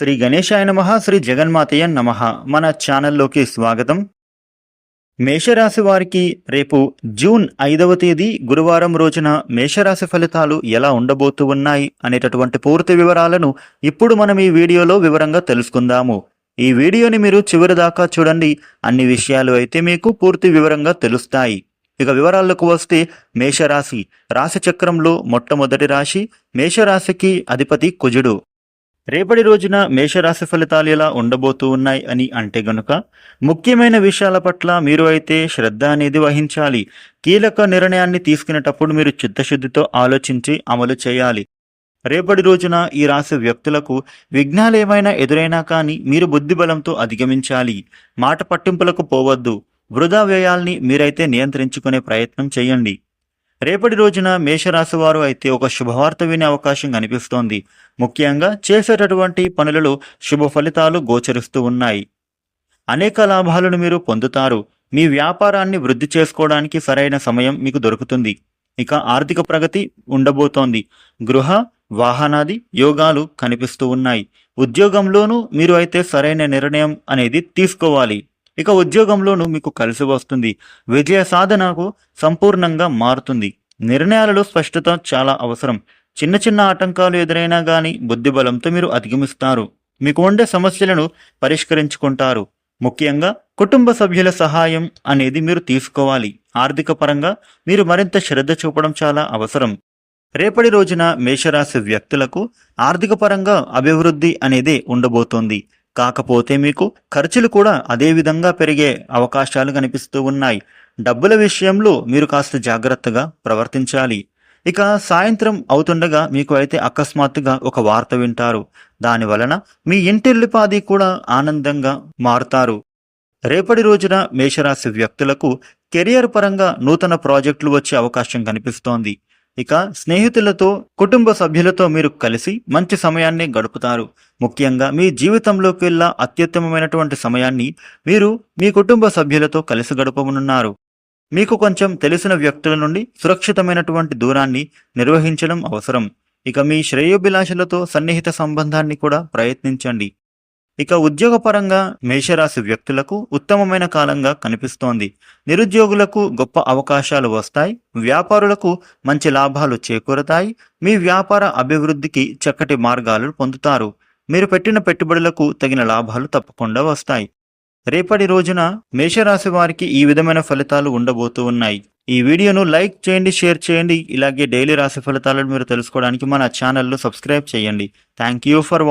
శ్రీ గణేశాయ నమ శ్రీ జగన్మాతయ్య నమ. మన ఛానల్లోకి స్వాగతం. మేషరాశి వారికి రేపు జూన్ ఐదవ తేదీ గురువారం రోజున మేషరాశి ఫలితాలు ఎలా ఉండబోతూ ఉన్నాయి అనేటటువంటి పూర్తి వివరాలను ఇప్పుడు మనం ఈ వీడియోలో వివరంగా తెలుసుకుందాము. ఈ వీడియోని మీరు చివరి దాకా చూడండి. అన్ని విషయాలు అయితే మీకు పూర్తి వివరంగా తెలుస్తాయి. ఇక వివరాలకు వస్తే మేషరాశి. రాశి చక్రంలో మొట్టమొదటి రాశి మేషరాశికి అధిపతి కుజుడు. రేపటి రోజున మేషరాశి ఫలితాలు ఎలా ఉండబోతూ ఉన్నాయి అని అంటే గనుక ముఖ్యమైన విషయాల పట్ల మీరు అయితే శ్రద్ధ అనేది వహించాలి. కీలక నిర్ణయాన్ని తీసుకునేటప్పుడు మీరు చిత్తశుద్ధితో ఆలోచించి అమలు చేయాలి. రేపటి రోజున ఈ రాశి వ్యక్తులకు విఘ్నాలు ఏమైనా ఎదురైనా కానీ మీరు బుద్ధిబలంతో అధిగమించాలి. మాట పట్టింపులకు పోవద్దు. వృధా వ్యయాల్ని మీరైతే నియంత్రించుకునే ప్రయత్నం చేయండి. రేపటి రోజున మేషరాశివారు అయితే ఒక శుభవార్త వినే అవకాశం కనిపిస్తోంది. ముఖ్యంగా చేసేటటువంటి పనులలో శుభ ఫలితాలు గోచరిస్తూ ఉన్నాయి. అనేక లాభాలను మీరు పొందుతారు. మీ వ్యాపారాన్ని వృద్ధి చేసుకోవడానికి సరైన సమయం మీకు దొరుకుతుంది. ఇక ఆర్థిక ప్రగతి ఉండబోతోంది. గృహ వాహనాది యోగాలు కనిపిస్తూ ఉన్నాయి. ఉద్యోగంలోనూ మీరు అయితే సరైన నిర్ణయం అనేది తీసుకోవాలి. ఇక ఉద్యోగంలోనూ మీకు కలిసి వస్తుంది. విజయ సాధనకు సంపూర్ణంగా మారుతుంది. నిర్ణయాలలో స్పష్టత చాలా అవసరం. చిన్న చిన్న ఆటంకాలు ఎదురైనా కానీ బుద్ధిబలంతో మీరు అధిగమిస్తారు. మీకు ఉండే సమస్యలను పరిష్కరించుకుంటారు. ముఖ్యంగా కుటుంబ సభ్యుల సహాయం అనేది మీరు తీసుకోవాలి. ఆర్థిక పరంగా మీరు మరింత శ్రద్ధ చూపడం చాలా అవసరం. రేపటి రోజున మేషరాశి వ్యక్తులకు ఆర్థిక పరంగా అభివృద్ధి అనేది ఉండబోతోంది. కాకపోతే మీకు ఖర్చులు కూడా అదే విధంగా పెరిగే అవకాశాలు కనిపిస్తూ ఉన్నాయి. డబ్బుల విషయంలో మీరు కాస్త జాగ్రత్తగా ప్రవర్తించాలి. ఇక సాయంత్రం అవుతుండగా మీకు అయితే అకస్మాత్తుగా ఒక వార్త వింటారు. దాని వలన మీ ఇంటిల్లిపాది కూడా ఆనందంగా మారుతారు. రేపటి రోజున మేషరాశి వ్యక్తులకు కెరియర్ పరంగా నూతన ప్రాజెక్టులు వచ్చే అవకాశం కనిపిస్తోంది. ఇక స్నేహితులతో కుటుంబ సభ్యులతో మీరు కలిసి మంచి సమయాన్ని గడుపుతారు. ముఖ్యంగా మీ జీవితంలోకి వెళ్ళా అత్యుత్తమమైనటువంటి సమయాన్ని మీరు మీ కుటుంబ సభ్యులతో కలిసి గడపనున్నారు. మీకు కొంచెం తెలిసిన వ్యక్తుల నుండి సురక్షితమైనటువంటి దూరాన్ని నిర్వహించడం అవసరం. ఇక మీ శ్రేయోభిలాషలతో సన్నిహిత సంబంధాన్ని కూడా ప్రయత్నించండి. ఇక ఉద్యోగపరంగా మేషరాశి వ్యక్తులకు ఉత్తమమైన కాలంగా కనిపిస్తోంది. నిరుద్యోగులకు గొప్ప అవకాశాలు వస్తాయి. వ్యాపారులకు మంచి లాభాలు చేకూరతాయి. మీ వ్యాపార అభివృద్ధికి చక్కటి మార్గాలు పొందుతారు. మీరు పెట్టిన పెట్టుబడులకు తగిన లాభాలు తప్పకుండా వస్తాయి. రేపటి రోజున మేషరాశి వారికి ఈ విధమైన ఫలితాలు ఉండబోతూ ఉన్నాయి. ఈ వీడియోను లైక్ చేయండి షేర్ చేయండి. ఇలాగే డైలీ రాశి ఫలితాలను మీరు తెలుసుకోవడానికి మన ఛానల్ను సబ్స్క్రైబ్ చేయండి. Thank you for